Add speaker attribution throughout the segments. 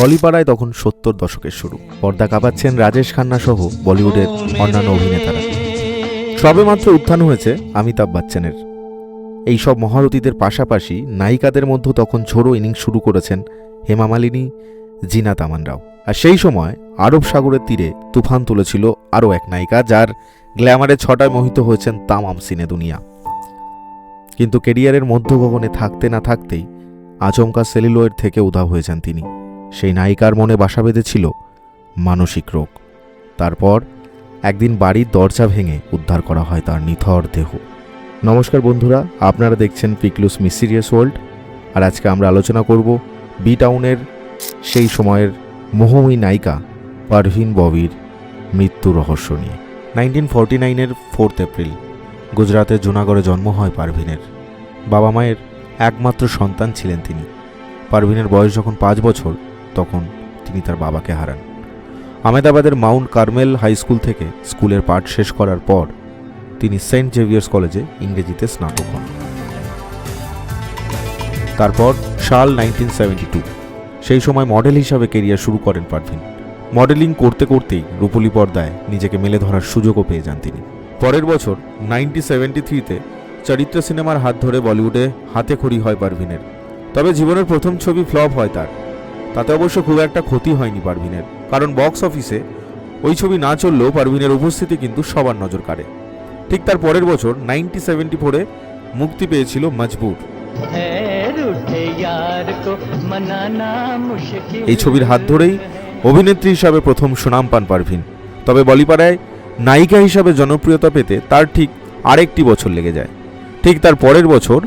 Speaker 1: বলিপাড়ায় তখন সত্তর দশকের শুরু। পর্দা কাঁপাচ্ছেন রাজেশ খান্না সহ বলিউডের অন্যান্য অভিনেতারা। সবেমাত্র উত্থান হয়েছে অমিতাভ বচ্চনের। এই সব মহারথীদের পাশাপাশি নায়িকাদের মধ্যে তখন ঝোড়ো ইনিংস শুরু করেছেন হেমা মালিনী, জিনা তামানরাও। আর সেই সময় আরব সাগরের তীরে তুফান তুলেছিল আরও এক নায়িকা, যার গ্ল্যামারে ছটায় মোহিত হয়েছেন তামাম সিনে দুনিয়া। কিন্তু কেরিয়ারের মধ্যগগনে থাকতে না থাকতেই আচমকা সেলিলয়েড থেকে উধাও হয়েছেন তিনি। সেই নায়িকার মনে বাসা বেঁধেছিল মানসিক রোগ। তারপর একদিন বাড়ির দরজা ভেঙে উদ্ধার করা হয় তার নিথর দেহ। নমস্কার বন্ধুরা, আপনারা দেখছেন পিকলুস মিস্টিরিয়াস ওয়ার্ল্ড। আর আজকে আমরা আলোচনা করব বি টাউনের সেই সময়ের মোহময়ী নায়িকা পারভিন ববির মৃত্যু রহস্য নিয়ে। নাইনটিন ফর্টি নাইনের ফোর্থ এপ্রিল গুজরাতের জুনাগড়ে জন্ম হয় পারভিনের। বাবা মায়ের একমাত্র সন্তান ছিলেন তিনি। পারভিনের বয়স যখন পাঁচ বছর তখন তিনি তার বাবাকে হারান। আহমেদাবাদের মাউন্ট কার্মেল হাই স্কুল থেকে স্কুলের পাঠ শেষ করার পর তিনি সেন্ট জেভিয়ার্স কলেজে ইংরেজিতে স্নাতক হন। তারপর সাল নাইনটিন সেই সময় মডেল হিসাবে কেরিয়ার শুরু করেন পারভিন। মডেলিং করতে করতেই রূপলি পর্দায় নিজেকে মেলে ধরার সুযোগও পেয়ে যান তিনি। পরের বছর নাইনটি সেভেন্টি থ্রিতে চরিত্র সিনেমার হাত ধরে বলিউডে হাতে খড়ি হয় পারভিনের। তবে জীবনের প্রথম ছবি ফ্লপ হয় তার। তাতে অবশ্য খুব একটা ক্ষতি হয়নি পারভিনের। কারণ বক্স অফিসে ওই ছবি না চললেও পারভিনের উপস্থিতি কিন্তু সবার নজর কাড়ে। ঠিক তার পরের বছর নাইনটি সেভেন্টি ফোরে মুক্তি পেয়েছিল মজবুর। এই ছবির হাত ধরেই অভিনেত্রী হিসাবে প্রথম সুনাম পান পারভিন। তবে বলিপাড়ায় নায়িকা হিসাবে জনপ্রিয়তা পেতে তার ঠিক আরেকটি বছর লেগে যায়। ঠিক তার পরের বছর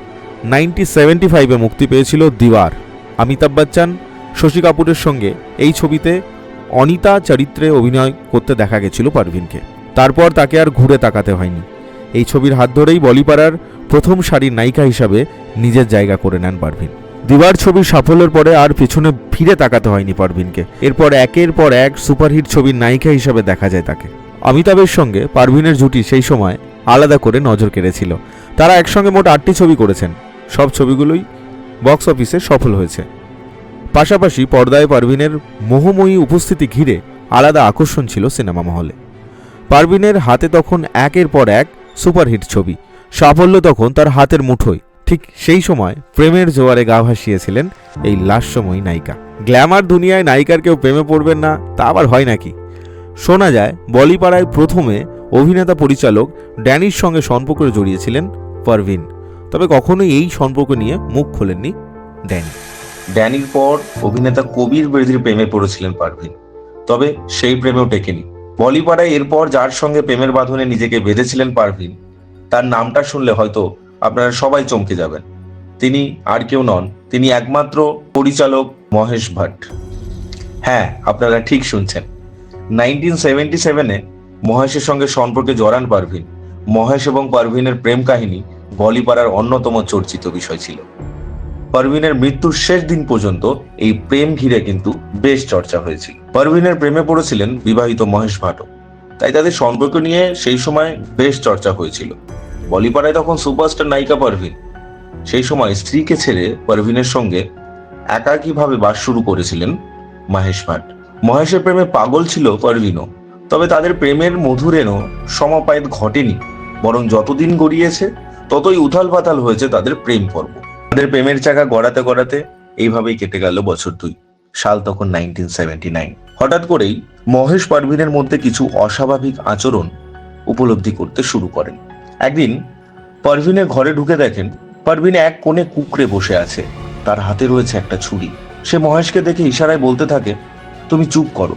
Speaker 1: নাইনটি সেভেন্টি ফাইভে মুক্তি পেয়েছিল দিওয়ার। অমিতাভ বচ্চন শশী কাপুরের সঙ্গে এই ছবিতে অনিতা চরিত্রে অভিনয় করতে দেখা গেছিল পারভিনকে। তারপর তাকে আর ঘুরে তাকাতে হয়নি। এই ছবির হাত ধরেই বলিপাড়ার প্রথম সারির নায়িকা হিসাবে নিজের জায়গা করে নেন পারভিন। দিবার ছবির সাফল্যের পরে আর পিছনে ফিরে তাকাতে হয়নি পারভিনকে। এরপর একের পর এক সুপারহিট ছবির নায়িকা হিসাবে দেখা যায় তাকে। অমিতাভের সঙ্গে পারভিনের জুটি সেই সময় আলাদা করে নজর কেড়েছিল। তারা একসঙ্গে মোট আটটি ছবি করেছেন। সব ছবিগুলোই বক্স অফিসে সফল হয়েছে। পাশাপাশি পর্দায় পারভিনের মোহময়ী উপস্থিতি ঘিরে আলাদা আকর্ষণ ছিল সিনেমা মহলে। পারভিনের হাতে তখন একের পর এক সুপারহিট ছবি। সাফল্য তখন তার হাতের মুঠোয়। ঠিক সেই সময় প্রেমের জোয়ারে গা ভাসিয়েছিলেন এই লাস্যময়ী নায়িকা। গ্ল্যামার দুনিয়ায় নায়িকার কেউ প্রেমে পড়বেন না, তা আবার হয় নাকি? শোনা যায়, বলিপাড়ায় প্রথমে অভিনেতা পরিচালক ড্যানির সঙ্গে সম্পর্কে জড়িয়েছিলেন পারভিন। তবে কখনোই এই সম্পর্ক নিয়ে মুখ খোলেননি ড্যানি।
Speaker 2: ড্যানির পর অভিনেতা কবির বেদির প্রেমে পড়েছিলেন পারভিন। তবে সেই প্রেমেও টেকেনি। বলিপাড়ায় এরপর যার সঙ্গে প্রেমের বাঁধনে নিজেকে বেঁধেছিলেন পারভিন, তার নামটা শুনলে হয়তো আপনারা সবাই চমকে যাবেন। তিনি আর কেউ নন, তিনি একমাত্র পরিচালক মহেশ ভাট। হ্যাঁ আপনারা ঠিক শুনছেন। নাইনটিন সেভেন্টি সেভেনে মহেশের সঙ্গে সম্পর্কে জড়ান পারভিন। মহেশ এবং পারভিনের প্রেম কাহিনী বলিপাড়ার অন্যতম চর্চিত বিষয় ছিল। পারভিনের মৃত্যুর শেষ দিন পর্যন্ত এই প্রেম ঘিরে কিন্তু বেশ চর্চা হয়েছিল পারভিনের প্রেমে পড়েছিলেন বিবাহিত মহেশ ভাটও তাই তাদের সম্পর্ক নিয়ে সেই সময় বেশ চর্চা হয়েছিল। বলিপাড়ায় তখন সুপারস্টার নায়িকা পারভিন। সেই সময় স্ত্রীকে ছেড়ে পারভিনের সঙ্গে একাকীভাবে বাস শুরু করেছিলেন মহেশ ভাট। মহেশের প্রেমে পাগল ছিল পারভিনও। তবে তাদের প্রেমের মধুরেনও সমাপায়ত ঘটেনি। বরং যতদিন গড়িয়েছে, ততই উথাল পাতাল হয়েছে তাদের প্রেম পর্ব। তাদের প্রেমের চাকা গড়াতে গড়াতে এইভাবেই কেটে গেল বছর দুই। সাল তখন নাইনটিন হঠাৎ করেই মহেশ পারভিনের মধ্যে কিছু অস্বাভাবিক আচরণ উপলব্ধি করতে শুরু করেন। একদিন পারভিনের ঘরে ঢুকে দেখেন, পারভিন এক কোণে কুকড়ে বসে আছে। তার হাতে রয়েছে একটা ছুরি। সে মহেশকে দেখে ইশারায় বলতে থাকে, তুমি চুপ করো।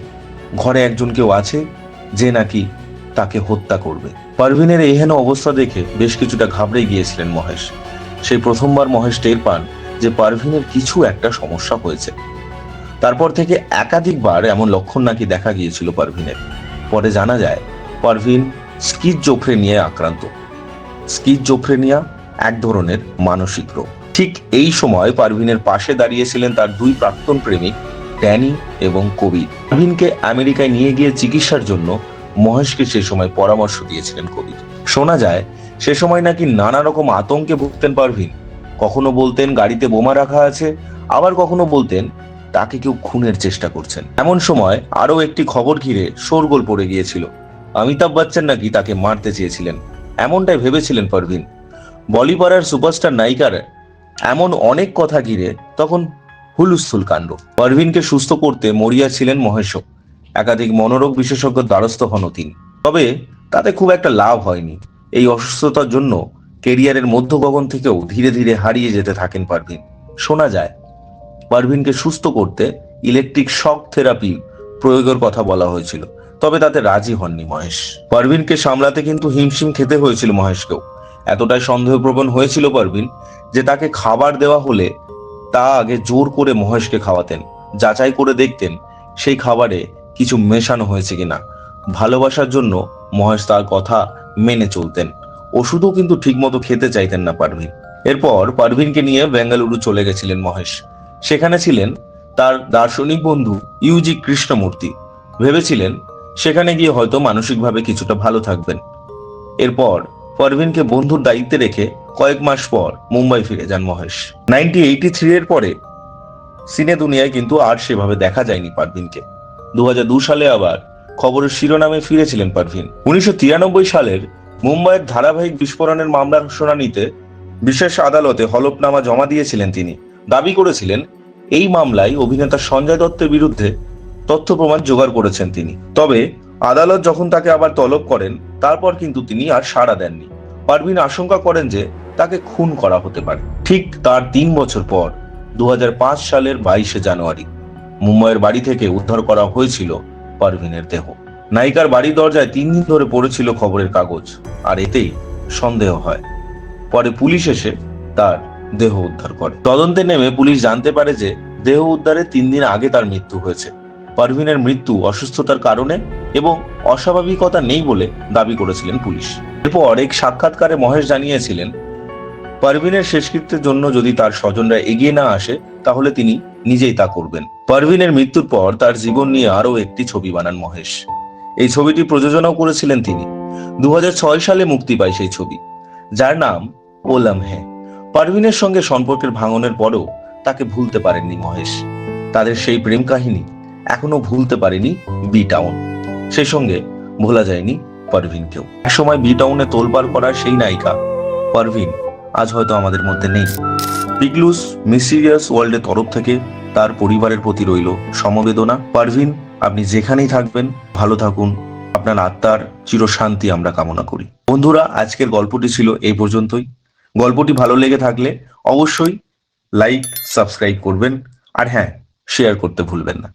Speaker 2: ঘরে একজন কেউ আছে যে নাকি তাকে হত্যা করবে। পারভিনের এহেন অবস্থা দেখে বেশ কিছুটা ঘাবড়ে গিয়েছিলেন মহেশ। সেই প্রথমবার মহেশ টের পান যে পারভিনের কিছু একটা সমস্যা হয়েছে। তারপর থেকে একাধিকবার এমন লক্ষণ নাকি দেখা গিয়েছিল পারভিনের। পরে জানা যায়, পারভিন স্কিজ নিয়ে আক্রান্ত। স্কিজ জোফ্রেনিয়া এক ধরনের মানসিক রোগ। ঠিক এই সময় পারভিনের পাশে দাঁড়িয়েছিলেন তার দুই প্রাক্তন প্রেমিক, ড্যানি এবং কবির। পারভিনকে আমেরিকায় নিয়ে গিয়ে চিকিৎসার জন্য মহেশকে সে সময় পরামর্শ দিয়েছিলেন কবির। শোনা যায় সে সময় নাকি নানা রকম আতঙ্কে ভুগতেন পারভিন। কখনো বলতেন, গাড়িতে বোমা রাখা আছে। আবার কখনো বলতেন, তাকে কেউ খুনের চেষ্টা করছেন। এমন সময় আরও একটি খবর ঘিরে শোরগোল পড়ে গিয়েছিল। অমিতাভ বচ্চন নাকি তাকে মারতে চেয়েছিলেন, এমনটাই ভেবেছিলেন পারভিন। বলিপাড়ার সুপারস্টার নায়িকার এমন অনেক কথা ঘিরে তখন হুলুস্থুল কাণ্ড। পারভিনকে সুস্থ করতে মরিয়া ছিলেন মহেশও একাধিক মনোরোগ বিশেষজ্ঞ দ্বারস্থ হন তিনি। তবে তাতে খুব একটা লাভ হয়নি। এই অসুস্থতার জন্য কেরিয়ারের মধ্য গগন থেকেও ধীরে ধীরে হারিয়ে যেতে থাকেন পারভিন। শোনা যায়, পারভিনকে সুস্থ করতে ইলেকট্রিক শক থেরাপি প্রয়োগের কথা বলা হয়েছিল, তবে তাতে রাজি হননি মহেশ। পারভিনকে সামলাতে কিন্তু হিমশিম খেতে হয়েছিল মহেশকেও। এতটাই সন্দেহপ্রবণ হয়েছিল পারভিন যে তাকে খাবার দেওয়া হলে তা আগে জোর করে মহেশকে খাওয়াতেন, যাচাই করে দেখতেন সেই খাবারে কিছু মেশানো হয়েছে কিনা। ভালোবাসার জন্য মহেশ তার কথা মেনে চলতেন। ওষুধও কিন্তু ঠিকমতো খেতে চাইতেন না পারভিন। এরপর পারভিনকে নিয়ে বেঙ্গালুরু চলে গেছিলেন মহেশ। সেখানে ছিলেন তার দার্শনিক বন্ধু ইউজি কৃষ্ণমূর্তি। ভেবেছিলেন সেখানে গিয়ে হয়তো মানসিকভাবে কিছুটা ভালো থাকবেন। এরপর পারভিনকে বন্ধুর দায়িত্বে রেখে কয়েক মাস পর মুম্বাই ফিরে যান মহেশ। নাইনটি এইটি থ্রি এর পরে সিনে দুনিয়ায় কিন্তু আর সেভাবে দেখা যায়নি পারভিনকে। দু সালে আবার খবরের শিরোনামে ফিরেছিলেন পারভিন। উনিশশো তিরানব্বই সালের মুম্বাইয়ের ধারাবাহিক বিস্ফোরণের মামলার শুনানিতে বিশেষ আদালতে হলফনামা জমা দিয়েছিলেন তিনি। দাবি করেছিলেন, এই মামলায় অভিনেতা সঞ্জয় দত্তের বিরুদ্ধে তথ্য প্রমাণ জোগাড় করেছেন তিনি। তবে আদালত যখন তাকে আবার তলব করেন, তারপর কিন্তু তিনি আর সাড়া দেননি। পারভিন আশঙ্কা করেন যে তাকে খুন করা হতে পারে। ঠিক তার তিন বছর পর দু হাজার পাঁচ সালের বাইশে জানুয়ারি, মুম্বাইয়ের বাড়ি থেকে উদ্ধার করা হয়েছিল পারভিনের দেহ। নায়িকার বাড়ির দরজায় তিন দিন ধরে পড়েছিল খবরের কাগজ, আর এতেই সন্দেহ হয়। পরে পুলিশ এসে তার দেহ উদ্ধার করে। তদন্তে নেমে পুলিশ জানতে পারে যে দেহ উদ্ধারের তিন দিন আগে তার মৃত্যু হয়েছে। পারভিনের মৃত্যু অসুস্থতার কারণে এবং অস্বাভাবিকতা নেই বলে দাবি করেছিলেন পুলিশ। এরপর এক সাক্ষাৎকারে মহেশ জানিয়েছিলেন, পারভিনের শেষকৃত্যের জন্য যদি তার স্বজনরা এগিয়ে না আসে, তাহলে তিনি নিজেই তা করবেন। পারভিনের মৃত্যুর পর তার জীবন নিয়ে আরও একটি ছবি বানান মহেশ। এই ছবিটি প্রযোজনাও করেছিলেন তিনি। দু সালে মুক্তি পায় সেই ছবি। যার নাম ওলাম হে পারভিনের সঙ্গে সম্পর্কের ভাঙনের পরেও তাকে ভুলতে পারেননি মহেশ। তাদের সেই প্রেম কাহিনী এখনও ভুলতে পারেনি বি টাউন সেই সঙ্গে ভোলা যায়নি পারভিনকেও। একসময় বি টাউনে তোলপাড় করার সেই নায়িকা পারভিন আজ হয়তো আমাদের মধ্যে নেই। পিগলুস মিস্টিরিয়াস ওয়ার্ল্ডের তরফ থেকে তার পরিবারের প্রতি রইল সমবেদনা। পারভিন, আপনি যেখানেই থাকবেন, ভালো থাকুন। আপনার আত্মার চিরশান্তি আমরা কামনা করি। বন্ধুরা, আজকের গল্পটি ছিল এই পর্যন্তই। গল্পটি ভালো লেগে থাকলে অবশ্যই লাইক, সাবস্ক্রাইব করবেন। আর হ্যাঁ শেয়ার করতে ভুলবেন না।